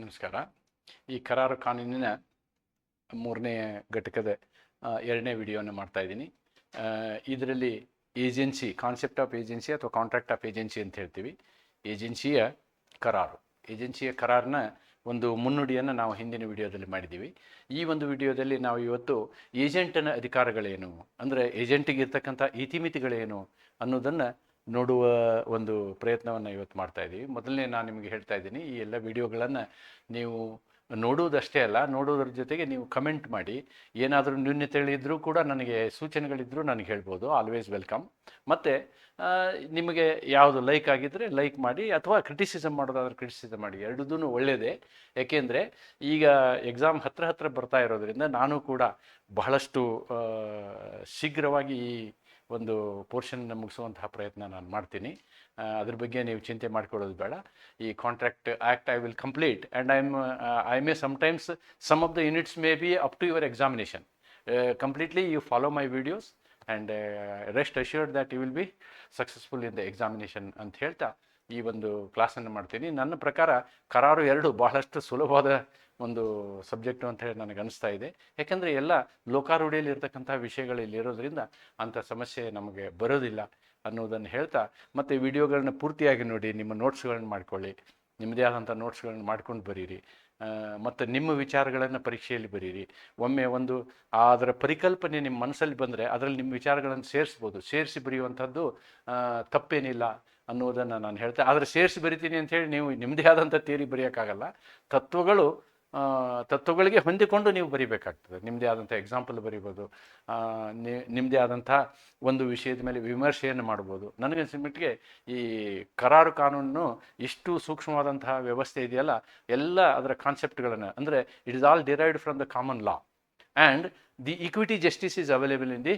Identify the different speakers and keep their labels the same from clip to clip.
Speaker 1: ನಮಸ್ಕಾರ. ಈ ಕರಾರು ಕಾನೂನಿನ ಮೂರನೇ ಘಟಕದ ಎರಡನೇ ವಿಡಿಯೋನ ಮಾಡ್ತಾ ಇದ್ದೀನಿ. ಇದರಲ್ಲಿ ಏಜೆನ್ಸಿ ಕಾನ್ಸೆಪ್ಟ್ ಆಫ್ ಏಜೆನ್ಸಿ ಅಥವಾ ಕಾಂಟ್ರಾಕ್ಟ್ ಆಫ್ ಏಜೆನ್ಸಿ ಅಂತ ಹೇಳ್ತೀವಿ. ಏಜೆನ್ಸಿಯ ಕರಾರು. ಏಜೆನ್ಸಿಯ ಕರಾರನ್ನ ಒಂದು ಮುನ್ನುಡಿಯನ್ನು ನಾವು ಹಿಂದಿನ ವಿಡಿಯೋದಲ್ಲಿ ಮಾಡಿದ್ದೀವಿ. ಈ ಒಂದು ವಿಡಿಯೋದಲ್ಲಿ ನಾವು ಇವತ್ತು ಏಜೆಂಟನ ಅಧಿಕಾರಗಳೇನು, ಅಂದರೆ ಏಜೆಂಟಿಗೆ ಇರ್ತಕ್ಕಂಥ ಇತಿಮಿತಿಗಳೇನು ಅನ್ನೋದನ್ನು ನೋಡುವ ಒಂದು ಪ್ರಯತ್ನವನ್ನು ಇವತ್ತು ಮಾಡ್ತಾ ಇದ್ದೀವಿ ಮೊದಲನೇ ನಾನು ನಿಮಗೆ ಹೇಳ್ತಾ ಇದ್ದೀನಿ, ಈ ಎಲ್ಲ ವಿಡಿಯೋಗಳನ್ನು ನೀವು ನೋಡುವುದಷ್ಟೇ ಅಲ್ಲ ನೋಡೋದ್ರ ಜೊತೆಗೆ ನೀವು ಕಮೆಂಟ್ ಮಾಡಿ. ಏನಾದರೂ ನ್ಯೂನ್ಯತೆಗಳಿದ್ದರೂ ಕೂಡ ನನಗೆ ಸೂಚನೆಗಳಿದ್ದರೂ ನನಗೆ ಹೇಳ್ಬೋದು. ಆಲ್ವೇಸ್ ವೆಲ್ಕಮ್ ಮತ್ತು ನಿಮಗೆ ಯಾವುದು ಲೈಕ್ ಆಗಿದ್ದರೆ ಲೈಕ್ ಮಾಡಿ, ಅಥವಾ ಕ್ರಿಟಿಸಿಸಮ್ ಮಾಡೋದಾದ್ರೆ ಕ್ರಿಟಿಸಿಸಮ್ ಮಾಡಿ. ಎರಡೂ ಒಳ್ಳೆಯದೇ ಏಕೆಂದರೆ ಈಗ ಎಕ್ಸಾಮ್ ಹತ್ರ ಹತ್ರ ಬರ್ತಾ ಇರೋದ್ರಿಂದ ನಾನು ಕೂಡ ಬಹಳಷ್ಟು ಶೀಘ್ರವಾಗಿ ಈ ಒಂದು ಪೋರ್ಷನ್ನ ಮುಗಿಸುವಂತಹ ಪ್ರಯತ್ನ ನಾನು ಮಾಡ್ತೀನಿ. ಅದ್ರ ಬಗ್ಗೆ ನೀವು ಚಿಂತೆ ಮಾಡ್ಕೊಳ್ಳೋದು ಬೇಡ. ಈ contract act I will complete and I am I may sometimes some of the units may be up to your examination. Completely you follow my videos and rest assured that you will be successful in the examination ಅಂತ ಹೇಳ್ತಾ ಈ ಒಂದು ಕ್ಲಾಸನ್ನು ಮಾಡ್ತೀನಿ. ನನ್ನ ಪ್ರಕಾರ ಕರಾರು ಎರಡು ಬಹಳಷ್ಟು ಸುಲಭವಾದ ಒಂದು ಸಬ್ಜೆಕ್ಟು ಅಂತ ಹೇಳಿ ನನಗೆ ಅನಿಸ್ತಾ ಇದೆ. ಯಾಕೆಂದರೆ ಎಲ್ಲ ಲೋಕಾರೂಢಿಯಲ್ಲಿ ಇರ್ತಕ್ಕಂಥ ವಿಷಯಗಳು ಇಲ್ಲಿ ಇರೋದ್ರಿಂದ ಅಂಥ ಸಮಸ್ಯೆ ನಮಗೆ ಬರೋದಿಲ್ಲ ಅನ್ನೋದನ್ನು ಹೇಳ್ತಾ, ಮತ್ತು ವಿಡಿಯೋಗಳನ್ನ ಪೂರ್ತಿಯಾಗಿ ನೋಡಿ, ನಿಮ್ಮ ನೋಟ್ಸ್ಗಳನ್ನ ಮಾಡ್ಕೊಳ್ಳಿ. ನಿಮ್ಮದೇ ಆದಂಥ ನೋಟ್ಸ್ಗಳನ್ನ ಮಾಡ್ಕೊಂಡು ಬರೀರಿ. ಮತ್ತು ನಿಮ್ಮ ವಿಚಾರಗಳನ್ನು ಪರೀಕ್ಷೆಯಲ್ಲಿ ಬರೀರಿ. ಒಮ್ಮೆ ಒಂದು ಅದರ ಪರಿಕಲ್ಪನೆ ನಿಮ್ಮ ಮನಸ್ಸಲ್ಲಿ ಬಂದರೆ ಅದರಲ್ಲಿ ನಿಮ್ಮ ವಿಚಾರಗಳನ್ನು ಸೇರಿಸ್ಬೋದು. ಸೇರಿಸಿ ಬರೆಯುವಂಥದ್ದು ತಪ್ಪೇನಿಲ್ಲ ಅನ್ನೋದನ್ನು ನಾನು ಹೇಳ್ತೇನೆ ಆದರೆ ಸೇರಿಸಿ ಬರಿತೀನಿ ಹೇಳಿ ನೀವು ನಿಮ್ಮದೇ ಆದಂಥ ತೇರಿ ಬರೆಯೋಕ್ಕಾಗಲ್ಲ. ತತ್ವಗಳು ತತ್ವಗಳಿಗೆ ಹೊಂದಿಕೊಂಡು ನೀವು ಬರಿಬೇಕಾಗ್ತದೆ. ನಿಮ್ಮದೇ ಆದಂಥ ಎಕ್ಸಾಂಪಲ್ ಬರಿಬೋದು. ನಿಮ್ಮದೇ ಆದಂಥ ಒಂದು ವಿಷಯದ ಮೇಲೆ ವಿಮರ್ಶೆಯನ್ನು ಮಾಡ್ಬೋದು. ನನಗೆ ಮಟ್ಟಿಗೆ ಈ ಕರಾರು ಕಾನೂನು ಇಷ್ಟು ಸೂಕ್ಷ್ಮವಾದಂತಹ ವ್ಯವಸ್ಥೆ ಇದೆಯಲ್ಲ, ಎಲ್ಲ ಅದರ ಕಾನ್ಸೆಪ್ಟ್ಗಳನ್ನು ಅಂದರೆ it is all derived from the common law and the equity justice is available in the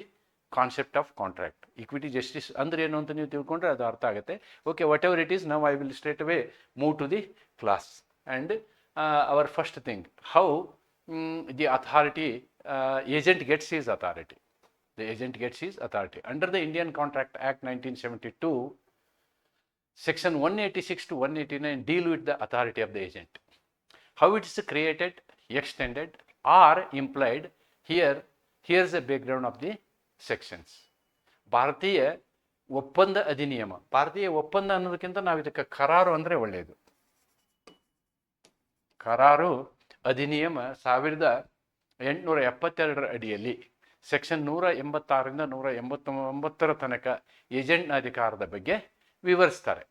Speaker 1: concept of contract equity justice ಅಂದ್ರೆ ಏನು ಅಂತ ನೀವು ತಿಳ್ಕೊಂಡ್ರೆ ಅದು ಅರ್ಥ ಆಗುತ್ತೆ. Okay whatever it is now I will straight away move to the class and our first thing how the authority agent gets is authority the agent gets is authority under the Indian contract act nineteen seventy to section 186 to 189 deal with the authority of the agent. How it is created, extended, or implied, here, here's the background of the sections ಭಾರತೀಯ ಒಪ್ಪಂದ ಅಧಿನಿಯಮ. ಭಾರತೀಯ ಒಪ್ಪಂದ ಅನ್ನೋದಕ್ಕಿಂತ ನಾವು ಇದಕ್ಕೆ ಕರಾರು ಅಂದರೆ ಒಳ್ಳೆಯದು ಕರಾರು ಅಧಿನಿಯಮ ಸಾವಿರದ ಎಂಟುನೂರ ಎಪ್ಪತ್ತೆರಡರ ಅಡಿಯಲ್ಲಿ ಸೆಕ್ಷನ್ ನೂರ ಎಂಬತ್ತಾರರಿಂದ ನೂರ ಎಂಬತ್ತೊಂಬತ್ತರ ತನಕ ಏಜೆಂಟ್ನ ಅಧಿಕಾರದ ಬಗ್ಗೆ ವಿವರಿಸ್ತಾರೆ.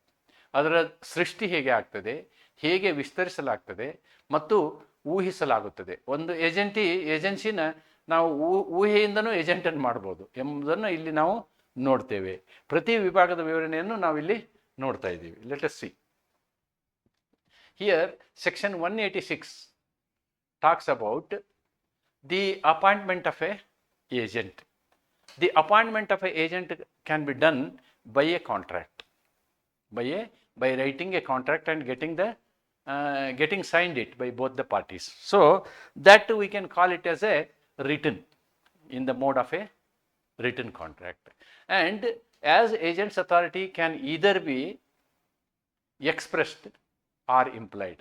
Speaker 1: ಅದರ ಸೃಷ್ಟಿ ಹೇಗೆ ಆಗ್ತದೆ, ಹೇಗೆ ವಿಸ್ತರಿಸಲಾಗ್ತದೆ ಮತ್ತು ಊಹಿಸಲಾಗುತ್ತದೆ. ಒಂದು ಏಜೆಂಟಿ, ಏಜೆನ್ಸಿನ ನಾವು ಊಹೆಯಿಂದನೂ ಏಜೆಂಟನ್ನು ಮಾಡ್ಬೋದು ಎಂಬುದನ್ನು ಇಲ್ಲಿ ನಾವು ನೋಡ್ತೇವೆ. ಪ್ರತಿ ವಿಭಾಗದ ವಿವರಣೆಯನ್ನು ನಾವಿಲ್ಲಿ ನೋಡ್ತಾ ಇದ್ದೀವಿ. Let us see Here, section 186 talks about the appointment of a agent. The appointment of an agent can be done by a contract, by a by writing a contract and getting the uh, getting signed it by both the parties. So that we can call it as a written in the mode of a written contract. And as agent's authority can either be expressed or implied.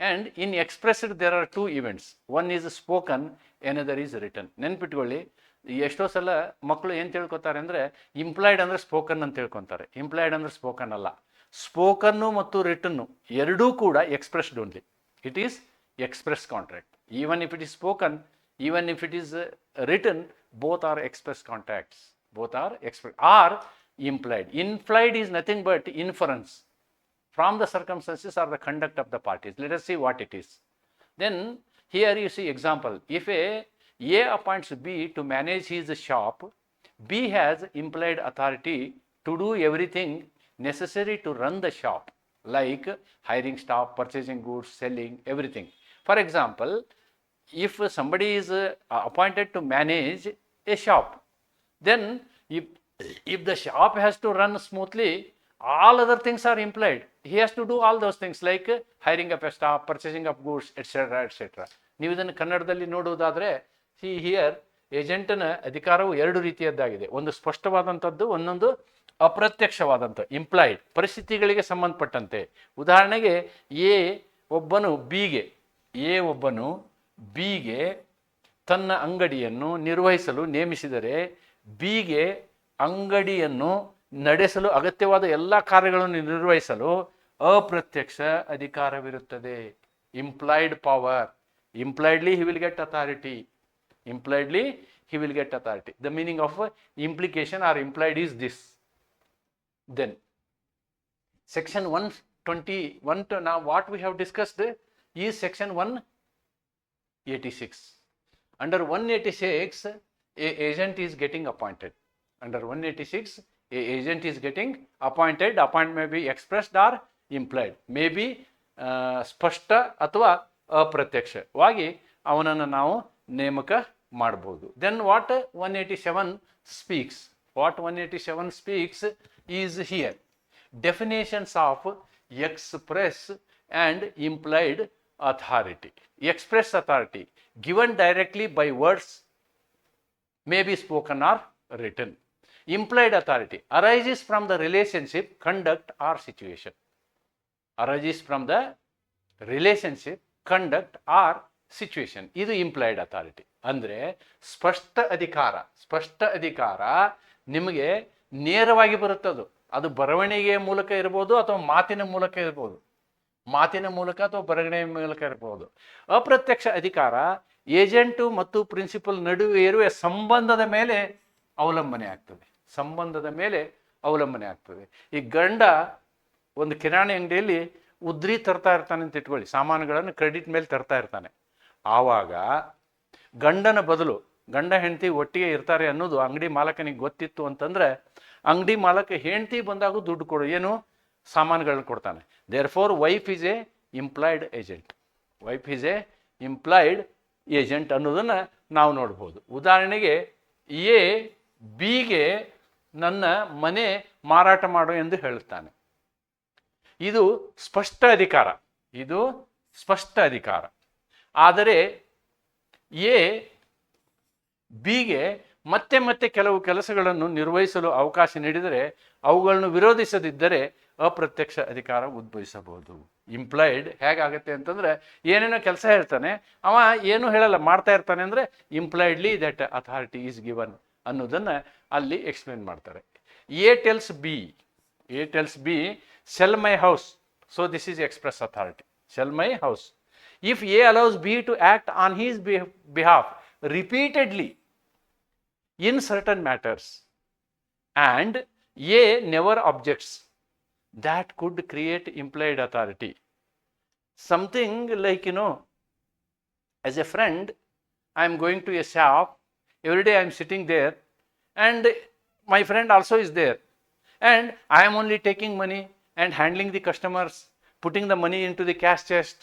Speaker 1: And in expressed, there are two events. One is spoken, another is written. ನೆನ್ಪಿಟ್ಕೊಳ್ಳಿ ಎಷ್ಟೋ ಸಲ ಮಕ್ಕಳು ಏನು ತಿಳ್ಕೊತಾರೆ ಅಂದರೆ employed ಅಂದರೆ spoken ಅಂತ ತಿಳ್ಕೊತಾರೆ. Employed ಅಂದರೆ spoken ಅಲ್ಲ. ಸ್ಪೋಕನ್ನು ಮತ್ತು ರಿಟನ್ನು ಎರಡೂ ಕೂಡ expressed only it is express contract even if it is spoken even if it is written both are express contracts both are express or implied implied is nothing but inference. From the circumstances or the conduct of the parties. Let us see what it is. Then here you see example. If a A appoints B to manage his shop, B has implied authority to do everything necessary to run the shop, like hiring staff, purchasing goods, selling, everything. For example, if somebody is uh, appointed to manage a shop, then if if the shop has to run smoothly all other things are implied. He has to do all those things like hiring up a staff, purchasing of goods etc etc ನೀವು ಇದನ್ನು ಕನ್ನಡದಲ್ಲಿ ನೋಡುವುದಾದರೆ see here ಏಜೆಂಟನ ಅಧಿಕಾರವು ಎರಡು ರೀತಿಯದ್ದಾಗಿದೆ. ಒಂದು ಸ್ಪಷ್ಟವಾದಂಥದ್ದು, ಒಂದೊಂದು ಅಪ್ರತ್ಯಕ್ಷವಾದಂಥ employed ಪರಿಸ್ಥಿತಿಗಳಿಗೆ ಸಂಬಂಧಪಟ್ಟಂತೆ. ಉದಾಹರಣೆಗೆ, ಎ ಒಬ್ಬನು ಬಿಗೆ, ಎ ಒಬ್ಬನು ಬಿಗೆ ತನ್ನ ಅಂಗಡಿಯನ್ನು ನಿರ್ವಹಿಸಲು ನೇಮಿಸಿದರೆ, ಬಿಗೆ ಅಂಗಡಿಯನ್ನು ನಡೆಸಲು ಅಗತ್ಯವಾದ ಎಲ್ಲ ಕಾರ್ಯಗಳನ್ನು ನಿರ್ವಹಿಸಲು ಅಪ್ರತ್ಯಕ್ಷ ಅಧಿಕಾರವಿರುತ್ತದೆ. Implied power impliedly he will get authority impliedly he will get authority the meaning of implication or implied is this then section one twenty one to ನಾ ವಾಟ್ ವಿ ಹ್ಯಾವ್ ಡಿಸ್ಕಸ್ಡ್ ಈ section one eighty six under one eighty six a agent is getting appointed under one eighty six a agent is getting appointed appointment may be expressed or implied. May be uh, ಸ್ಪಷ್ಟ ಅಥವಾ ಅಪ್ರತ್ಯಕ್ಷವಾಗಿ ಅವನನ್ನು ನಾವು ನೇಮಕ ಮಾಡ್ಬೋದು. Then what one eighty seven speaks what one eighty seven speaks is here definitions of express and implied authority express authority given directly by words may be spoken or written. Implied authority arises from the relationship, conduct, or situation. Arises from the relationship conduct or situation ಇದು implied authority ಅಂದರೆ ಸ್ಪಷ್ಟ ಅಧಿಕಾರ ಸ್ಪಷ್ಟ ಅಧಿಕಾರ ನಿಮಗೆ ನೇರವಾಗಿ ಬರುತ್ತದು ಅದು ಬರವಣಿಗೆಯ ಮೂಲಕ ಇರ್ಬೋದು ಅಥವಾ ಮಾತಿನ ಮೂಲಕ ಇರ್ಬೋದು. ಮಾತಿನ ಮೂಲಕ ಅಥವಾ ಬರವಣಿಗೆ ಮೂಲಕ ಇರ್ಬೋದು. ಅಪ್ರತ್ಯಕ್ಷ ಅಧಿಕಾರ ಏಜೆಂಟು ಮತ್ತು ಪ್ರಿನ್ಸಿಪಲ್ ನಡುವೆ ಇರುವ ಸಂಬಂಧದ ಮೇಲೆ ಅವಲಂಬನೆ ಆಗ್ತದೆ. ಸಂಬಂಧದ ಮೇಲೆ ಅವಲಂಬನೆ ಆಗ್ತದೆ. ಈ ಗಂಡ ಒಂದು ಕಿರಾಣಿ ಅಂಗಡಿಯಲ್ಲಿ ಉದ್ರಿ ತರ್ತಾ ಇರ್ತಾನೆ ಅಂತ ಇಟ್ಕೊಳ್ಳಿ. ಸಾಮಾನುಗಳನ್ನು ಕ್ರೆಡಿಟ್ ಮೇಲೆ ತರ್ತಾ ಇರ್ತಾನೆ. ಆವಾಗ ಗಂಡನ ಬದಲು ಗಂಡ ಹೆಂಡತಿ ಒಟ್ಟಿಗೆ ಇರ್ತಾರೆ ಅನ್ನೋದು ಅಂಗಡಿ ಮಾಲಕನಿಗೆ ಗೊತ್ತಿತ್ತು ಅಂತಂದ್ರೆ ಅಂಗಡಿ ಮಾಲಕ ಹೆಂಡತಿ ಬಂದಾಗ ದುಡ್ಡು ಕೊಡು. ಏನು? ಸಾಮಾನುಗಳನ್ನ ಕೊಡ್ತಾನೆ. Therefore wife is a implied agent wife is a implied agent ಅನ್ನೋದನ್ನು ನಾವು ನೋಡ್ಬೋದು. ಉದಾಹರಣೆಗೆ ಎ ಬಿಗೆ ನನ್ನ ಮನೆ ಮಾರಾಟ ಮಾಡು ಎಂದು ಹೇಳುತ್ತಾನೆ. ಇದು ಸ್ಪಷ್ಟ ಅಧಿಕಾರ. ಇದು ಸ್ಪಷ್ಟ ಅಧಿಕಾರ. ಆದರೆ ಎ, ಬಿಗೆ ಮತ್ತೆ ಮತ್ತೆ ಕೆಲವು ಕೆಲಸಗಳನ್ನು ನಿರ್ವಹಿಸಲು ಅವಕಾಶ ನೀಡಿದರೆ ಅವುಗಳನ್ನು ವಿರೋಧಿಸದಿದ್ದರೆ ಅಪ್ರತ್ಯಕ್ಷ ಅಧಿಕಾರ ಉದ್ಭವಿಸಬಹುದು. ಇಂಪ್ಲಾಯ್ಡ್ ಹೇಗಾಗತ್ತೆ ಅಂತಂದ್ರೆ ಏನೇನೋ ಕೆಲಸ ಹೇಳ್ತಾನೆ, ಅವ ಏನು ಹೇಳಲ್ಲ, ಮಾಡ್ತಾ ಇರ್ತಾನೆ ಅಂದ್ರೆ impliedly that authority is given ಅನ್ನೋದನ್ನ ಅಲ್ಲಿ ಎಕ್ಸ್ಪ್ಲೇನ್ ಮಾಡ್ತಾರೆ A tells B A tells B sell my house so this is express authority sell my house if A allows B to act on his behalf repeatedly in certain matters and A never objects, that could create implied authority. Something like, you know, as a friend, I am going to a shop, every day I am sitting there, and my friend also is there, and I am only taking money and handling the customers, putting the money into the cash chest.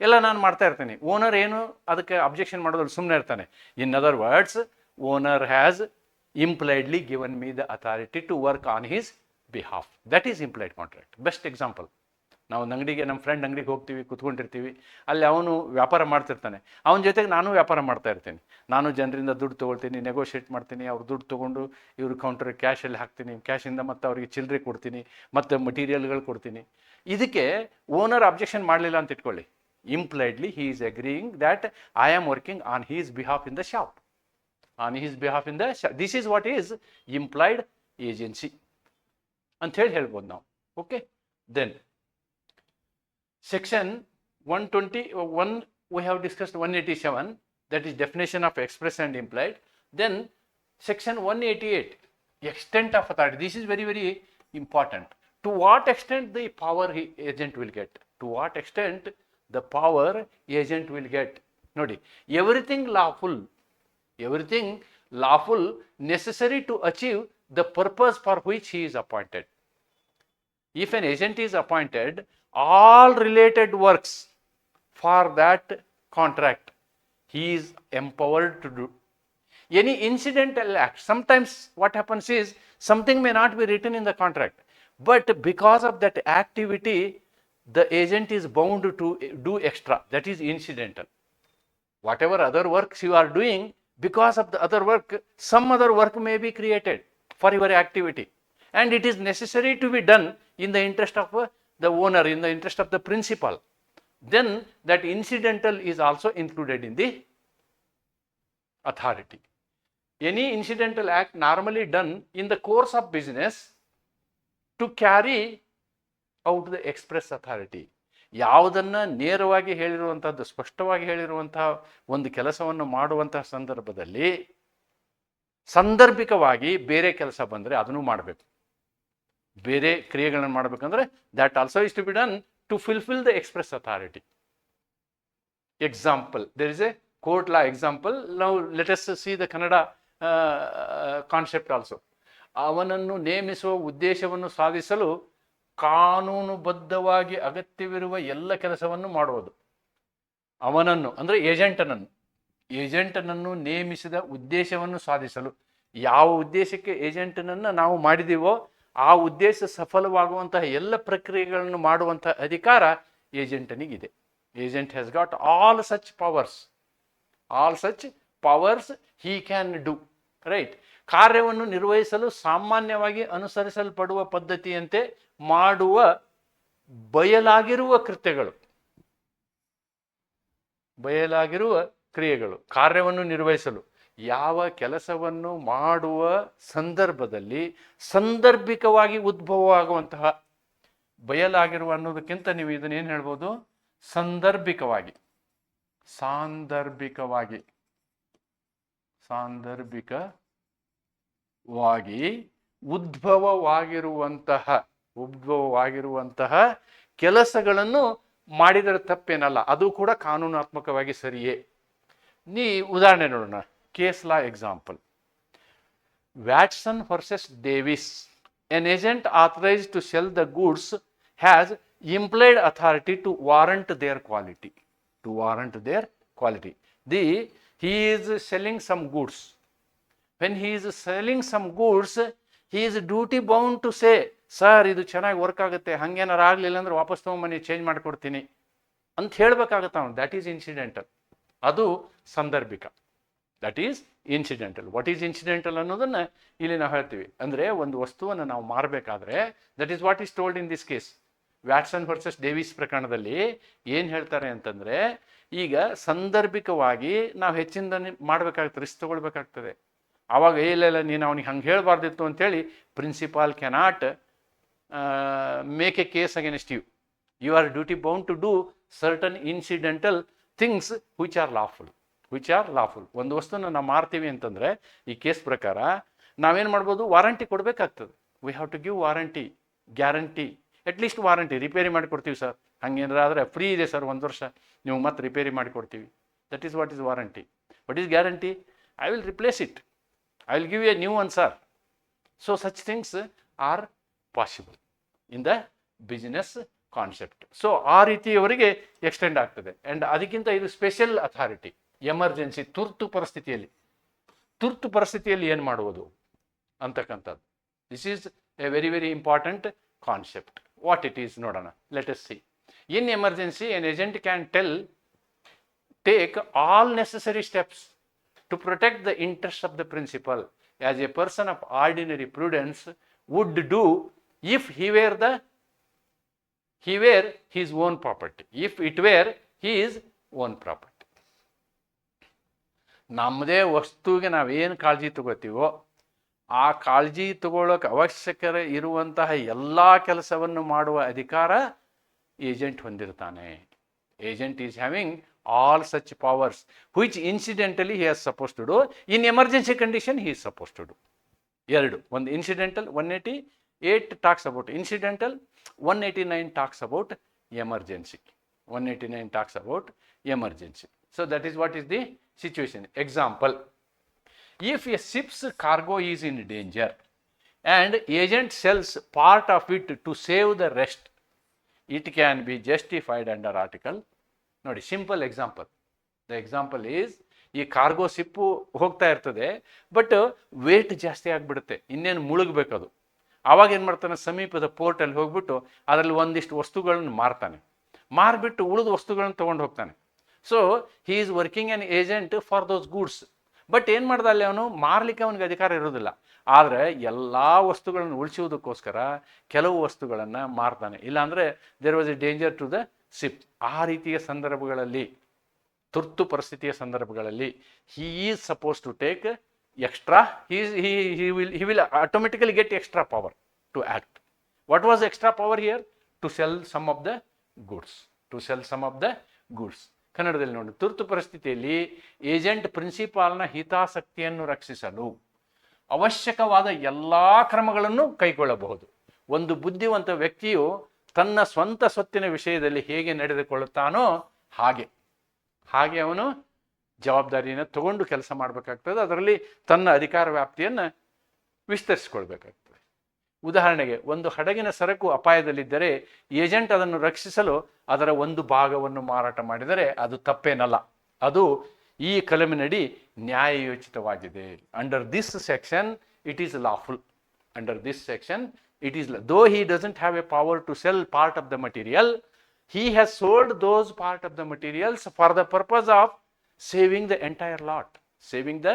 Speaker 1: ಎಲ್ಲ ನಾನು ಮಾಡ್ತಾ ಇರ್ತೀನಿ owner ಏನು ಅದಕ್ಕೆ objection ಮಾಡೋದ್ರಲ್ಲಿ ಸುಮ್ಮನೆ ಇರ್ತಾನೆ in other words owner has impliedly given me the authority to work on his behalf that is implied contract best example ನಾವು ಅಂಗಡಿಗೆ, ನಮ್ಮ ಫ್ರೆಂಡ್ ಅಂಗಡಿಗೆ ಹೋಗ್ತೀವಿ, ಕುತ್ಕೊಂಡಿರ್ತೀವಿ, ಅಲ್ಲಿ ಅವನು ವ್ಯಾಪಾರ ಮಾಡ್ತಿರ್ತಾನೆ. ಅವನ ಜೊತೆಗೆ ನಾನು ವ್ಯಾಪಾರ ಮಾಡ್ತಾ ಇರ್ತೀನಿ. ನಾನು ಜನರಿಂದ ದುಡ್ಡು ತೊಗೊಳ್ತೀನಿ ನೆಗೋಷಿಯೇಟ್ ಮಾಡ್ತೀನಿ, ಅವ್ರು ದುಡ್ಡು ತೊಗೊಂಡು ಇವ್ರ ಕೌಂಟರ್ ಕ್ಯಾಶಲ್ಲಿ ಹಾಕ್ತೀನಿ ಕ್ಯಾಶಿಂದ ಮತ್ತೆ ಅವರಿಗೆ ಚಿಲ್ಲರೆ ಕೊಡ್ತೀನಿ, ಮತ್ತು ಮಟೀರಿಯಲ್ಗಳು ಕೊಡ್ತೀನಿ. ಇದಕ್ಕೆ ಓನರ್ ಅಬ್ಜೆಕ್ಷನ್ ಮಾಡಲಿಲ್ಲ ಅಂತ ಇಟ್ಕೊಳ್ಳಿ. Impliedly he is agreeing that I am working on his behalf in the shop on his behalf in the this is what is implied agency ಅಂತ ಹೇಳಿ ಹೇಳ್ಬೋದು ನಾವು. Okay then section 120 uh, 1 we have discussed 187 that is definition of express and implied. Then section 188 extent of authority. This is very very important. To what extent the power agent will get? To what extent the power agent will get? ನೋಡಿ everything lawful everything lawful necessary to achieve the purpose for which he is appointed. If an agent is appointed, all related works for that contract he is empowered to do. Any incidental act, sometimes what happens is something may not be written in the contract, but because of that activity, the agent is bound to do extra, that is incidental. Whatever other works you are doing, because of the other work, some other work may be created for your activity and it is necessary to be done in the interest of the owner in the interest of the principal then that incidental is also included in the authority. Any incidental act normally done in the course of business to carry out the express authority. ಯಾವುದನ್ನು ನೇರವಾಗಿ ಹೇಳಿರುವಂತಹದ್ದು ಸ್ಪಷ್ಟವಾಗಿ ಹೇಳಿರುವಂತಹ ಒಂದು ಕೆಲಸವನ್ನು ಮಾಡುವಂತಹ ಸಂದರ್ಭದಲ್ಲಿ ಸಂದರ್ಭಿಕವಾಗಿ ಬೇರೆ ಕೆಲಸ ಬಂದರೆ ಅದನ್ನು ಮಾಡಬೇಕು ಬೇರೆ ಕ್ರಿಯೆಗಳನ್ನು ಮಾಡಬೇಕಂದ್ರೆ that also is to be done to fulfil the express authority example there is a court law example ನಾವು let's see the Kannada concept also ಅವನನ್ನು ನೇಮಿಸುವ ಉದ್ದೇಶವನ್ನು ಸಾಧಿಸಲು ಕಾನೂನುಬದ್ಧವಾಗಿ ಅಗತ್ಯವಿರುವ ಎಲ್ಲ ಕೆಲಸವನ್ನು ಮಾಡುವುದು. ಅವನನ್ನು, ಅಂದರೆ ಏಜೆಂಟನನ್ನು ಏಜೆಂಟನನ್ನು ನೇಮಿಸಿದ ಉದ್ದೇಶವನ್ನು ಸಾಧಿಸಲು ಯಾವ ಉದ್ದೇಶಕ್ಕೆ ಏಜೆಂಟನನ್ನು ನಾವು ಮಾಡಿದೀವೋ ಆ ಉದ್ದೇಶ ಸಫಲವಾಗುವಂತಹ ಎಲ್ಲ ಪ್ರಕ್ರಿಯೆಗಳನ್ನು ಮಾಡುವಂತಹ ಅಧಿಕಾರ ಏಜೆಂಟನಿಗಿದೆ. Agent has got all such powers all such powers he can do right ಕಾರ್ಯವನ್ನು ನಿರ್ವಹಿಸಲು ಸಾಮಾನ್ಯವಾಗಿ ಅನುಸರಿಸಲ್ಪಡುವ ಪದ್ಧತಿಯಂತೆ ಮಾಡುವ ಬಯಲಾಗಿರುವ ಕೃತ್ಯಗಳು. ಬಯಲಾಗಿರುವ ಕ್ರಿಯೆಗಳು, ಕಾರ್ಯವನ್ನು ನಿರ್ವಹಿಸಲು. ಯಾವ ಕೆಲಸವನ್ನು ಮಾಡುವ ಸಂದರ್ಭದಲ್ಲಿ ಸಂದರ್ಭಿಕವಾಗಿ ಉದ್ಭವವಾಗುವಂತಹ ಬಯಲಾಗಿರುವ ಅನ್ನೋದಕ್ಕಿಂತ ನೀವು ಇದನ್ನೇನು ಹೇಳ್ಬೋದು? ಸಂದರ್ಭಿಕವಾಗಿ. ಸಾಂದರ್ಭಿಕವಾಗಿ. ಸಾಂದರ್ಭಿಕವಾಗಿ ಉದ್ಭವವಾಗಿರುವಂತಹ ಉದ್ಭವವಾಗಿರುವಂತಹ ಕೆಲಸಗಳನ್ನು ಮಾಡಿದರೆ ತಪ್ಪೇನಲ್ಲ. ಅದು ಕೂಡ ಕಾನೂನಾತ್ಮಕವಾಗಿ ಸರಿಯೇ. ನೀ ಉದಾಹರಣೆ ನೋಡೋಣ. Case law example Watson versus Davis an agent authorized to sell the goods has implied authority to warrant their quality to warrant their quality the he is selling some goods. When he is selling some goods, he is duty bound to say, sir ಇದು ಚೆನ್ನಾಗಿ work ಆಗುತ್ತೆ. ಹಂಗೇನಾರು ಆಗಲಿಲ್ಲ ಅಂದ್ರೆ ವಾಪಸ್ ತೊಗೊಂಬನ್ನಿ change ಮಾಡಿಕೊಡ್ತೀನಿ. ಅಂತ ಹೇಳ್ಬೇಕಾಗತ್ತೆ ಅವನು. ದ್ಯಾಟ್ ಈಸ್ ಇನ್ಸಿಡೆಂಟಲ್ ಅದು ಸಂದರ್ಭಿಕ. That is incidental what is incidental ಅನ್ನೋದನ್ನು ಇಲ್ಲಿ ನಾವು ಹೇಳ್ತೀವಿ. ಅಂದರೆ ಒಂದು ವಸ್ತುವನ್ನು ನಾವು ಮಾರಬೇಕಾದ್ರೆ that is what is told in this case Watson versus Davis ಪ್ರಕರಣದಲ್ಲಿ ಏನು ಹೇಳ್ತಾರೆ ಅಂತಂದರೆ ಈಗ ಸಂದರ್ಭಿಕವಾಗಿ ನಾವು ಹೆಚ್ಚಿಂದ ಮಾಡಬೇಕಾಗ್ತದೆ ರಿಸ್ಕ್ ತಗೊಳ್ಬೇಕಾಗ್ತದೆ. ಆವಾಗ ಇಲ್ಲ ನೀನು ಅವನಿಗೆ ಹಂಗೆ ಹೇಳಬಾರ್ದಿತ್ತು ಅಂತೇಳಿ principal cannot make a case against you you are duty bound to do certain incidental things which are lawful which are lawful ಒಂದು ವಸ್ತುನ ನಾವು ಮಾರ್ತೀವಿ ಅಂತಂದರೆ ಈ ಕೇಸ್ ಪ್ರಕಾರ ನಾವೇನು ಮಾಡ್ಬೋದು? ವಾರಂಟಿ ಕೊಡಬೇಕಾಗ್ತದೆ. We have to give warranty guarantee at least warranty repair ಮಾಡಿಕೊಡ್ತೀವಿ ಸರ್. ಹಂಗೇನಾರ ಆದರೆ ಫ್ರೀ ಇದೆ ಸರ್ ಒಂದು ವರ್ಷ. ನೀವು ಮತ್ತೆ ರಿಪೇರಿ ಮಾಡಿಕೊಡ್ತೀವಿ. That is what is warranty what is guarantee I will replace it I will give a new one sir so such things are possible in the business concept so ಆ ರೀತಿಯವರಿಗೆ extend ಆಗ್ತದೆ. And ಅದಕ್ಕಿಂತ ಇದು special authority emergency ತುರ್ತು ಪರಿಸ್ಥಿತಿಯಲ್ಲಿ ತುರ್ತು ಪರಿಸ್ಥಿತಿಯಲ್ಲಿ ಏನು ಮಾಡುವುದು ಅಂತಕ್ಕಂಥದ್ದು this is a very very important concept what it is ನೋಡೋಣ let us see in emergency an agent can tell take all necessary steps to protect the interests of the principal as a person of ordinary prudence would do if he were the he were his own property if it were his own property ನಮ್ಮದೇ ವಸ್ತುವಿಗೆ ನಾವೇನು ಕಾಳಜಿ ತಗೋತೀವೋ ಆ ಕಾಳಜಿ ತಗೊಳ್ಳೋಕೆ ಅವಶ್ಯಕ ಇರುವಂತಹ ಎಲ್ಲ ಕೆಲಸವನ್ನು ಮಾಡುವ ಅಧಿಕಾರ agent ಹೊಂದಿರ್ತಾನೆ. Agent is having all such powers which incidentally he is suppose to do in emergency condition he is suppose to do ಎರಡು, ಒಂದು incidental one eighty eight talks about incidental one eighty nine talks about emergency one eighty nine talks about emergency so that is what is the situation. Example if a ship's cargo is in danger and agent sells part of it to save the rest, it can be justified under article. ನೋಡಿ simple example the example is ಈ cargo ship ಹೋಗ್ತಾ ಇರ್ತದೆ but wait ಜಾಸ್ತಿ ಆಗಿಬಿಡುತ್ತೆ. ಇನ್ನೇನು ಮುಳುಗಬೇಕದು ಅವಾಗ ಏನು ಮಾಡ್ತಾನೆ? ಸಮೀಪದ ಪೋರ್ಟಲ್ಲಿ ಹೋಗ್ಬಿಟ್ಟು, ಅದರಲ್ಲಿ ಒಂದಿಷ್ಟು ವಸ್ತುಗಳನ್ನು ಮಾರ್ತಾನೆ. ಮಾರಿಬಿಟ್ಟು ಉಳಿದ ವಸ್ತುಗಳನ್ನು ತೊಗೊಂಡು ಹೋಗ್ತಾನೆ. So he is working on agent for those goods but ಏನು ಮಾಡ್ದ ಅಲ್ಲಿ ಅವನು? ಮಾರಲಿಕ್ಕೆ ಅವನಿಗೆ ಅಧಿಕಾರ ಇರೋದಿಲ್ಲ. ಆದರೆ ಎಲ್ಲ ವಸ್ತುಗಳನ್ನು ಉಳಿಸುವುದಕ್ಕೋಸ್ಕರ ಕೆಲವು ವಸ್ತುಗಳನ್ನು ಮಾರ್ತಾನೆ. ಇಲ್ಲಾಂದರೆ there was a danger to the ship ಆ ರೀತಿಯ ಸಂದರ್ಭಗಳಲ್ಲಿ, ತುರ್ತು ಪರಿಸ್ಥಿತಿಯ ಸಂದರ್ಭಗಳಲ್ಲಿ he is suppose to take extra he will he will automatically get extra power to act what was extra power here to sell some of the goods to sell some of the goods ಕನ್ನಡದಲ್ಲಿ ನೋಡಿ, ತುರ್ತು ಪರಿಸ್ಥಿತಿಯಲ್ಲಿ agent ಪ್ರಿನ್ಸಿಪಾಲ್ನ ಹಿತಾಸಕ್ತಿಯನ್ನು ರಕ್ಷಿಸಲು ಅವಶ್ಯಕವಾದ ಎಲ್ಲ ಕ್ರಮಗಳನ್ನು ಕೈಗೊಳ್ಳಬಹುದು. ಒಂದು ಬುದ್ಧಿವಂತ ವ್ಯಕ್ತಿಯು ತನ್ನ ಸ್ವಂತ ಸ್ವತ್ತಿನ ವಿಷಯದಲ್ಲಿ ಹೇಗೆ ನಡೆದುಕೊಳ್ಳುತ್ತಾನೋ ಹಾಗೆ. ಹಾಗೆ ಅವನು ಜವಾಬ್ದಾರಿಯನ್ನು ತಗೊಂಡು ಕೆಲಸ ಮಾಡಬೇಕಾಗ್ತದೆ. ಅದರಲ್ಲಿ ತನ್ನ ಅಧಿಕಾರ ವ್ಯಾಪ್ತಿಯನ್ನು ವಿಸ್ತರಿಸಿಕೊಳ್ಬೇಕಾಗ್ತದೆ. ಉದಾಹರಣೆಗೆ ಒಂದು ಹಡಗಿನ ಸರಕು ಅಪಾಯದಲ್ಲಿದ್ದರೆ ಏಜೆಂಟ್ ಅದನ್ನು ರಕ್ಷಿಸಲು ಅದರ ಒಂದು ಭಾಗವನ್ನು ಮಾರಾಟ ಮಾಡಿದರೆ ಅದು ತಪ್ಪೇನಲ್ಲ. ಅದು ಈ ಕಲಮಿನಡಿ ನ್ಯಾಯಯೋಚಿತವಾಗಿದೆ. Under this section it is lawful under this section it is though he doesn't have a power to sell part of the material he has sold those part of the materials for the purpose of saving the entire lot saving the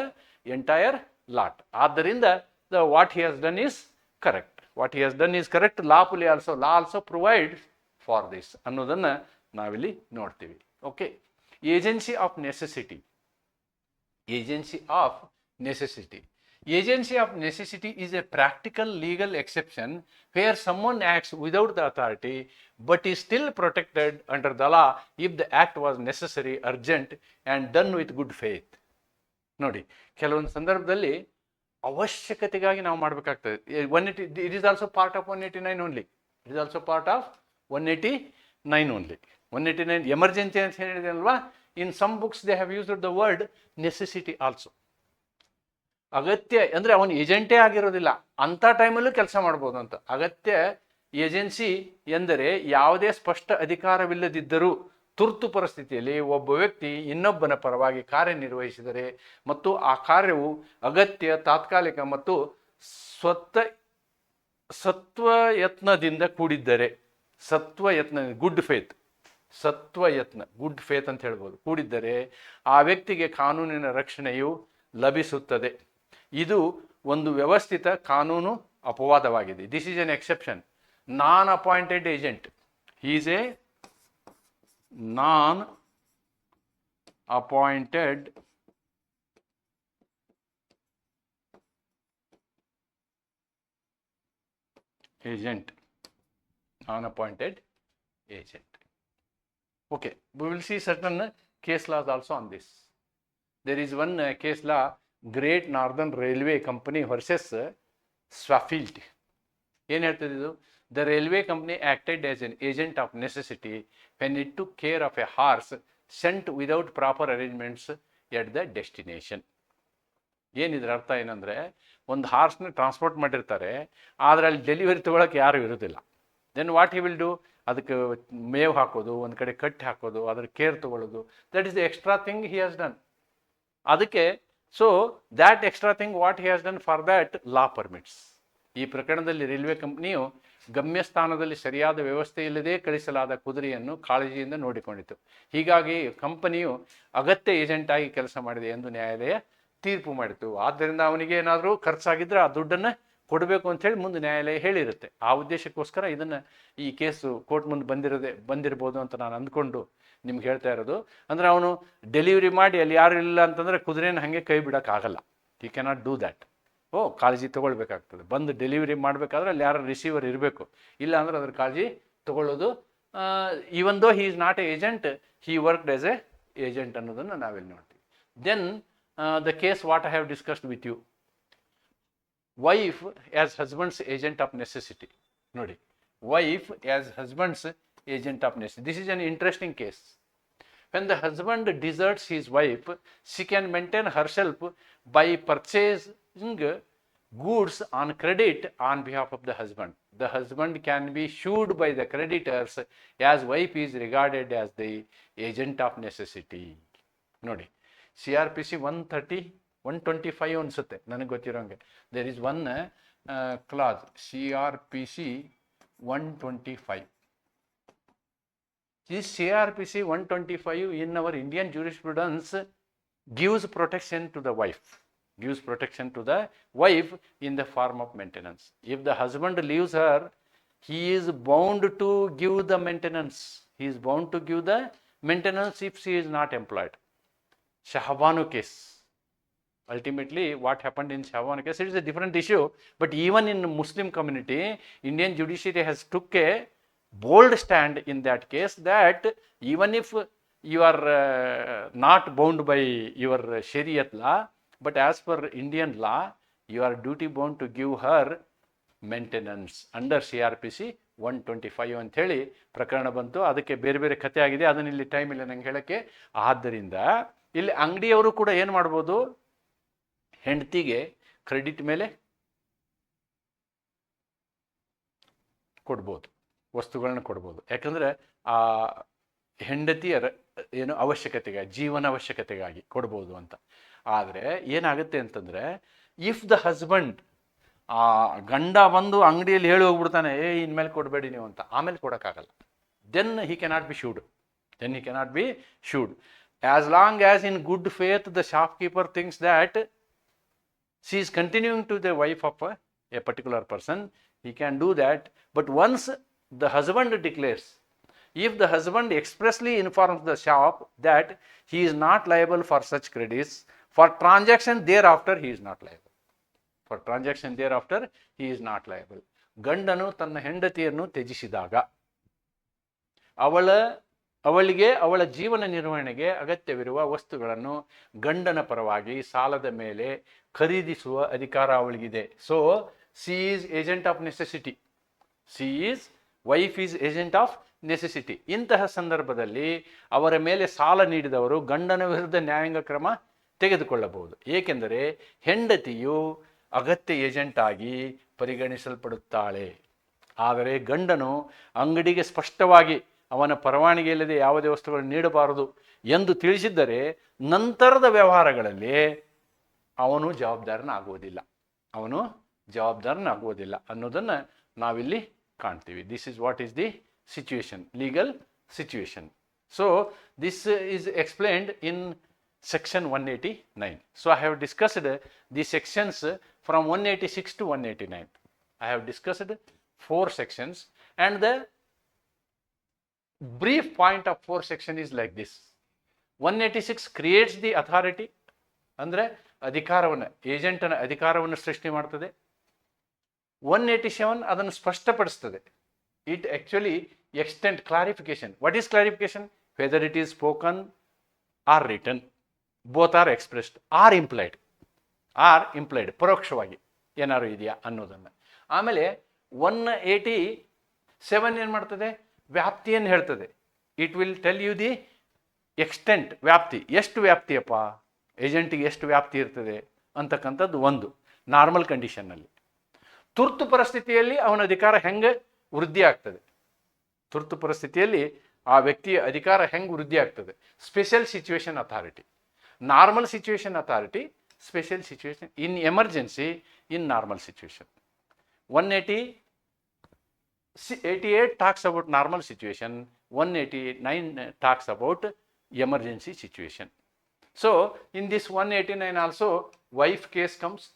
Speaker 1: entire lot ಆದ್ದರಿಂದ the what he he done is is correct what he has done is correct lawfully also law also provides for this ಅನ್ನೋದನ್ನ ನಾವಿಲ್ಲಿ ನೋಡ್ತೀವಿ okay agency of necessity agency of necessity. Agency of necessity is a practical legal exception where someone acts without the authority but is still protected under the law if the act was necessary, urgent, and done with good faith. ನೋಡಿ ಕೆಲವೊಂದು ಸಂದರ್ಭದಲ್ಲಿ ಅವಶ್ಯಕತೆಗಾಗಿ ನಾವು ಮಾಡಬೇಕಾಗ್ತದೆ. One eighty it is also part of one eighty nine only it is also part of one eighty nine only one eighty nine emergency ಅಂತ ಹೇಳಿದೆ ಅಲ್ವಾ in some books they have used the word necessity also ಅಗತ್ಯ, ಅಂದರೆ ಅವನು ಏಜೆಂಟೇ ಆಗಿರೋದಿಲ್ಲ. ಅಂಥ ಟೈಮಲ್ಲೂ ಕೆಲಸ ಮಾಡ್ಬೋದು ಅಂತ. ಅಗತ್ಯ ಏಜೆನ್ಸಿ ಎಂದರೆ ಯಾವುದೇ ಸ್ಪಷ್ಟ ಅಧಿಕಾರವಿಲ್ಲದಿದ್ದರೂ ತುರ್ತು ಪರಿಸ್ಥಿತಿಯಲ್ಲಿ ಒಬ್ಬ ವ್ಯಕ್ತಿ ಇನ್ನೊಬ್ಬನ ಪರವಾಗಿ ಕಾರ್ಯನಿರ್ವಹಿಸಿದರೆ ಮತ್ತು ಆ ಕಾರ್ಯವು ಅಗತ್ಯ, ತಾತ್ಕಾಲಿಕ ಮತ್ತು ಸ್ವತ್ತ, ಸತ್ವಯತ್ನದಿಂದ ಕೂಡಿದ್ದರೆ, ಸತ್ವಯತ್ನ, ಗುಡ್ ಫೇತ್, ಸತ್ವಯತ್ನ, ಗುಡ್ ಫೇತ್ ಅಂತ ಹೇಳ್ಬೋದು, ಕೂಡಿದ್ದರೆ ಆ ವ್ಯಕ್ತಿಗೆ ಕಾನೂನಿನ ರಕ್ಷಣೆಯು ಲಭಿಸುತ್ತದೆ. ಇದು ಒಂದು ವ್ಯವಸ್ಥಿತ ಕಾನೂನು ಅಪವಾದವಾಗಿದೆ. This is an exception non appointed agent is a non appointed agent non-appointed agent okay we will see certain uh, case laws also on this there is one uh, case law great northern railway company versus uh, swafield ಏನು ಹೇಳ್ತದೆ ಇದು The railway company acted as an agent of necessity when it to care of a horse sent without proper arrangements at the destination ಏನಿದ್ರ ಅರ್ಥ ಏನಂದರೆ, ಒಂದು ಹಾರ್ಸ್ನ transport ಮಾಡಿರ್ತಾರೆ ಆದರೆ ಅಲ್ಲಿ delivery ತೊಗೊಳಕ್ಕೆ ಯಾರೂ ಇರೋದಿಲ್ಲ. Then what he will do ಅದಕ್ಕೆ ಮೇವು ಹಾಕೋದು, ಒಂದು ಕಡೆ ಕಟ್ಟಿ ಹಾಕೋದು, ಅದ್ರ ಕೇರ್ ತೊಗೊಳ್ಳೋದು that is the extra thing he has done ಅದಕ್ಕೆ so that extra thing what he has done for that law permits ಈ ಪ್ರಕರಣದಲ್ಲಿ ರೈಲ್ವೆ ಕಂಪ್ನಿಯು ಗಮ್ಯಸ್ಥಾನದಲ್ಲಿ ಸರಿಯಾದ ವ್ಯವಸ್ಥೆ ಇಲ್ಲದೆ ಕಳಿಸಲಾದ ಕುದುರೆಯನ್ನು ಕಾಳಜಿಯಿಂದ ನೋಡಿಕೊಂಡಿತು ಹೀಗಾಗಿ ಕಂಪನಿಯು ಅಗತ್ಯ ಏಜೆಂಟ್ ಆಗಿ ಕೆಲಸ ಮಾಡಿದೆ ಎಂದು ನ್ಯಾಯಾಲಯ ತೀರ್ಪು ಮಾಡಿತು ಆದ್ದರಿಂದ ಅವನಿಗೆ ಏನಾದರೂ ಖರ್ಚಾಗಿದ್ದರೆ ಆ ದುಡ್ಡನ್ನು ಕೊಡಬೇಕು ಅಂತ ಹೇಳಿ ಮುಂದೆ ನ್ಯಾಯಾಲಯ ಹೇಳಿರುತ್ತೆ. ಆ ಉದ್ದೇಶಕ್ಕೋಸ್ಕರ ಇದನ್ನು ಈ ಕೇಸು ಕೋರ್ಟ್ ಮುಂದೆ ಬಂದಿರದೆ, ಬಂದಿರ್ಬೋದು ಅಂತ ನಾನು ಅಂದ್ಕೊಂಡು ನಿಮ್ಗೆ ಹೇಳ್ತಾ ಇರೋದು. ಅಂದರೆ ಅವನು ಡೆಲಿವರಿ ಮಾಡಿ ಅಲ್ಲಿ ಯಾರು ಇಲ್ಲ ಅಂತಂದರೆ ಕುದುರೆನ ಹಾಗೆ ಕೈ ಬಿಡೋಕ್ಕಾಗಲ್ಲ. ಯು ಕೆನಾಟ್ ಡೂ ದ್ಯಾಟ್ ಓ, ಕಾಳಜಿ ತೊಗೊಳ್ಬೇಕಾಗ್ತದೆ. ಬಂದು ಡೆಲಿವರಿ ಮಾಡಬೇಕಾದ್ರೆ ಅಲ್ಲಿ ಯಾರು ರಿಸೀವರ್ ಇರಬೇಕು. ಇಲ್ಲ ಅಂದ್ರೆ ಅದ್ರ ಕಾಳಜಿ ತೊಗೊಳ್ಳೋದು. Even though he is not a agent he worked as a agent ಅನ್ನೋದನ್ನು ನಾವಿಲ್ಲಿ ನೋಡ್ತೀವಿ. Then the case what I have discussed with you wife as husband's agent of necessity ನೋಡಿ. Wife as husband's agent of necessity this is an interesting case when the husband deserts his wife she can maintain herself by purchasing goods on credit on behalf of the husband. The husband can be sued by the creditors as wife is regarded as the agent of necessity. ನೋಡಿ C R P C one thirty one twenty five ಅನಿಸುತ್ತೆ ನನಗೆ ಗೊತ್ತಿರೋಂಗೆ there is one clause C R P C one twenty five This CRPC 125 in our Indian jurisprudence gives protection to the wife, gives protection to the wife in the form of maintenance. If the husband leaves her, he is bound to give the maintenance. he is bound to give the maintenance if she is not employed. Shahbanu case. Ultimately, what happened in Shahbanu case, it is a different issue. But even in Muslim community, Indian judiciary has took a bold stand in that case that even if you are uh, not bound by your Shariat law, but as per Indian law, you are duty bound to give her maintenance under C R P C one twenty five ಅಂಥೇಳಿ ಪ್ರಕರಣ ಬಂತು. ಅದಕ್ಕೆ ಬೇರೆ ಬೇರೆ ಕಥೆ ಆಗಿದೆ. ಅದನ್ನ ಇಲ್ಲಿ ಟೈಮ್ ಇಲ್ಲ ನಂಗೆ ಹೇಳೋಕ್ಕೆ. ಆದ್ದರಿಂದ ಇಲ್ಲಿ ಅಂಗಡಿಯವರು ಕೂಡ ಏನು ಮಾಡ್ಬೋದು? ಹೆಂಡತಿಗೆ ಕ್ರೆಡಿಟ್ ಮೇಲೆ ಕೊಡ್ಬೋದು. ವಸ್ತುಗಳನ್ನ ಕೊಡ್ಬೋದು. ಯಾಕಂದರೆ ಆ ಹೆಂಡತಿಯ ಏನು ಅವಶ್ಯಕತೆಗಾಗಿ ಜೀವನ ಅವಶ್ಯಕತೆಗಾಗಿ ಕೊಡ್ಬೋದು ಅಂತ. ಆದರೆ ಏನಾಗುತ್ತೆ ಅಂತಂದರೆ ಇಫ್ ದ ಹಸ್ಬೆಂಡ್ ಆ ಗಂಡ ಬಂದು ಅಂಗಡಿಯಲ್ಲಿ ಹೇಳಿ ಹೋಗ್ಬಿಡ್ತಾನೆ, ಏ, ಇನ್ಮೇಲೆ ಕೊಡಬೇಡಿ ನೀವು ಅಂತ, ಆಮೇಲೆ ಕೊಡೋಕ್ಕಾಗಲ್ಲ. Then he cannot be sued then he cannot be sued as long as in good faith the shopkeeper things that she is continuing to the wife of a particular person he can do that but once the husband declares if the husband expressly expressly the shop that that is not liable for such credits for transaction thereafter, he is not liable. For transaction thereafter, he is not liable. ಗಂಡನು ತನ್ನ ಹೆಂಡತಿಯನ್ನು ತ್ಯಜಿಸಿದಾಗ ಅವಳ, ಅವಳಿಗೆ, ಅವಳ ಜೀವನ ನಿರ್ವಹಣೆಗೆ ಅಗತ್ಯವಿರುವ ವಸ್ತುಗಳನ್ನು ಗಂಡನ ಪರವಾಗಿ ಸಾಲದ ಮೇಲೆ ಖರೀದಿಸುವ ಅಧಿಕಾರ ಅವಳಿಗಿದೆ. So she is agent of necessity she is wife is agent of necessity ಇಂತಹ ಸಂದರ್ಭದಲ್ಲಿ ಅವರ ಮೇಲೆ ಸಾಲ ನೀಡಿದವರು ಗಂಡನ ವಿರುದ್ಧ ನ್ಯಾಯಾಂಗ ಕ್ರಮ ತೆಗೆದುಕೊಳ್ಳಬಹುದು. ಏಕೆಂದರೆ ಹೆಂಡತಿಯು ಅಗತ್ಯ ಏಜೆಂಟ್ ಆಗಿ ಪರಿಗಣಿಸಲ್ಪಡುತ್ತಾಳೆ. ಆದರೆ ಗಂಡನು ಅಂಗಡಿಗೆ ಸ್ಪಷ್ಟವಾಗಿ ಅವನ ಪರವಾನಗಿ ಇಲ್ಲದೆ ಯಾವುದೇ ವಸ್ತುಗಳನ್ನು ನೀಡಬಾರದು ಎಂದು ತಿಳಿಸಿದ್ದರೆ ನಂತರದ ವ್ಯವಹಾರಗಳಲ್ಲಿ ಅವನು ಜವಾಬ್ದಾರನಾಗುವುದಿಲ್ಲ. ಅವನು ಜವಾಬ್ದಾರನಾಗುವುದಿಲ್ಲ ಅನ್ನೋದನ್ನು ನಾವಿಲ್ಲಿ ಕಾಣ್ತೀವಿ. This is what is the situation legal situation so this is explained in section 189. So I have discussed uh, the sections uh, from 186 to 189. I have discussed four sections and the brief point of four section is like this. 186 creates the authority ಅಂದರೆ ಅಧಿಕಾರವನ್ನು ಏಜೆಂಟನ ಅಧಿಕಾರವನ್ನು ಸೃಷ್ಟಿ ಮಾಡ್ತದೆ one eighty seven ಅದನ್ನು ಸ್ಪಷ್ಟಪಡಿಸ್ತದೆ it actually extent clarification what is clarification whether it is spoken or written Both or expressed or implied or implied ಪರೋಕ್ಷವಾಗಿ ಏನಾದ್ರು ಇದೆಯಾ ಅನ್ನೋದನ್ನು ಆಮೇಲೆ ಒನ್ ಏಯ್ಟಿ ಸೆವೆನ್ ಏನು ಮಾಡ್ತದೆ ವ್ಯಾಪ್ತಿಯನ್ನು ಹೇಳ್ತದೆ it will tell you the extent ವ್ಯಾಪ್ತಿ ಎಷ್ಟು ವ್ಯಾಪ್ತಿಯಪ್ಪ ಏಜೆಂಟಿಗೆ ಎಷ್ಟು ವ್ಯಾಪ್ತಿ ಇರ್ತದೆ ಅಂತಕ್ಕಂಥದ್ದು ಒಂದು ನಾರ್ಮಲ್ ಕಂಡೀಷನ್ನಲ್ಲಿ ತುರ್ತು ಪರಿಸ್ಥಿತಿಯಲ್ಲಿ ಅವನ ಅಧಿಕಾರ ಹೆಂಗೆ ವೃದ್ಧಿ ಆಗ್ತದೆ ತುರ್ತು ಪರಿಸ್ಥಿತಿಯಲ್ಲಿ ಆ ವ್ಯಕ್ತಿಯ ಅಧಿಕಾರ ಹೆಂಗೆ ವೃದ್ಧಿ ಆಗ್ತದೆ special situation authority normal situation authority, special situation, in emergency, in normal situation. One eighty-eight talks about normal situation, 189 uh, talks about emergency situation. So, in this 189 also, wife case comes,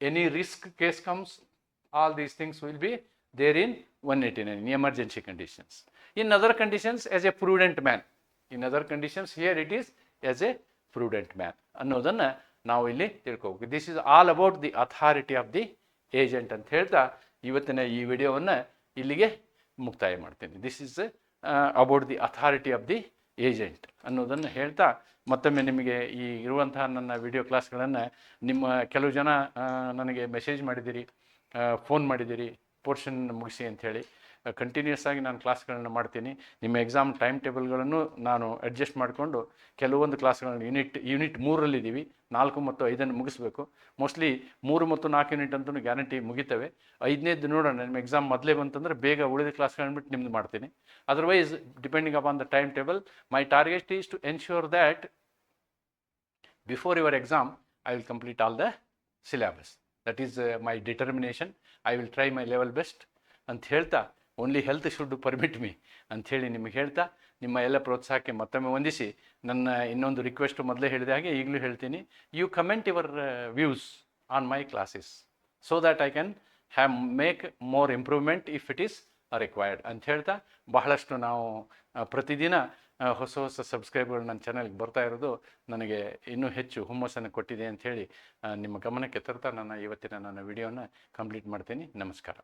Speaker 1: any risk case comes, all these things will be there in 189, in emergency conditions. In other conditions, as a prudent man, in other conditions, here it is as a prudent man ಅನ್ನೋದನ್ನು ನಾವು ಇಲ್ಲಿ ತಿಳ್ಕೋಬೇಕು. This is all about the authority of the agent ಅಂತ ಹೇಳ್ತಾ ಇವತ್ತಿನ ಈ ವಿಡಿಯೋವನ್ನು ಇಲ್ಲಿಗೆ ಮುಕ್ತಾಯ ಮಾಡ್ತೀನಿ. This is about the authority of the agent ಅನ್ನೋದನ್ನು ಹೇಳ್ತಾ ಮತ್ತೊಮ್ಮೆ ನಿಮಗೆ ಈ ಇರುವಂತಹ ನನ್ನ ವಿಡಿಯೋ ಕ್ಲಾಸ್ಗಳನ್ನು ನಿಮ್ಮ ಕೆಲವು ಜನ ನನಗೆ ಮೆಸೇಜ್ ಮಾಡಿದ್ದೀರಿ ಫೋನ್ ಮಾಡಿದ್ದೀರಿ ಪೋರ್ಷನ್ ಮುಗಿಸಿ ಅಂಥೇಳಿ ಕಂಟಿನ್ಯೂಸ್ ಆಗಿ ನಾನು ಕ್ಲಾಸ್ಗಳನ್ನು ಮಾಡ್ತೀನಿ. ನಿಮ್ಮ ಎಕ್ಸಾಮ್ ಟೈಮ್ ಟೇಬಲ್ಗಳನ್ನು ನಾನು ಅಡ್ಜಸ್ಟ್ ಮಾಡಿಕೊಂಡು ಕೆಲವೊಂದು ಕ್ಲಾಸ್ಗಳನ್ನು ಯೂನಿಟ್ ಯೂನಿಟ್ ಮೂರಲ್ಲಿದ್ದೀವಿ ನಾಲ್ಕು ಮತ್ತು ಐದನ್ನು ಮುಗಿಸ್ಬೇಕು. ಮೋಸ್ಟ್ಲಿ ಮೂರು ಮತ್ತು ನಾಲ್ಕು ಯೂನಿಟ್ ಅಂತಲೂ ಗ್ಯಾರಂಟಿ ಮುಗಿತವೆ. ಐದನೇದು ನೋಡೋಣ, ನಿಮ್ಮ ಎಕ್ಸಾಮ್ ಮೊದಲೇ ಬಂತಂದರೆ ಬೇಗ ಉಳಿದ ಕ್ಲಾಸ್ಗಳನ್ನ ಬಿಟ್ಟು ನಿಮ್ದು ಮಾಡ್ತೀನಿ. Otherwise depending upon the time table my target is to ensure that before your exam I will complete all the syllabus that is my determination I will try my level best ಅಂತ ಹೇಳ್ತಾ only health should permit me ಅಂಥೇಳಿ ನಿಮಗೆ ಹೇಳ್ತಾ, ನಿಮ್ಮ ಎಲ್ಲ ಪ್ರೋತ್ಸಾಹಕ್ಕೆ ಮತ್ತೊಮ್ಮೆ ವಂದಿಸಿ. ನನ್ನ ಇನ್ನೊಂದು ರಿಕ್ವೆಸ್ಟ್ ಮೊದಲೇ ಹೇಳಿದ ಹಾಗೆ ಈಗಲೂ ಹೇಳ್ತೀನಿ. You comment your views on my classes so that I can have make more improvement if it is required ಅಂತ ಹೇಳ್ತಾ, ಬಹಳಷ್ಟು ನಾವು ಪ್ರತಿದಿನ ಹೊಸ ಹೊಸ ಸಬ್ಸ್ಕ್ರೈಬ್ಗಳು ನನ್ನ ಚಾನಲ್ಗೆ ಬರ್ತಾ ಇರೋದು ನನಗೆ ಇನ್ನೂ ಹೆಚ್ಚು ಹುಮ್ಮಸ್ಸನ್ನು ಕೊಟ್ಟಿದೆ ಅಂತ ಹೇಳಿ ನಿಮ್ಮ ಗಮನಕ್ಕೆ ತರ್ತಾ ನನ್ನ ಇವತ್ತಿನ ನನ್ನ ವಿಡಿಯೋನ ಕಂಪ್ಲೀಟ್ ಮಾಡ್ತೀನಿ. ನಮಸ್ಕಾರ.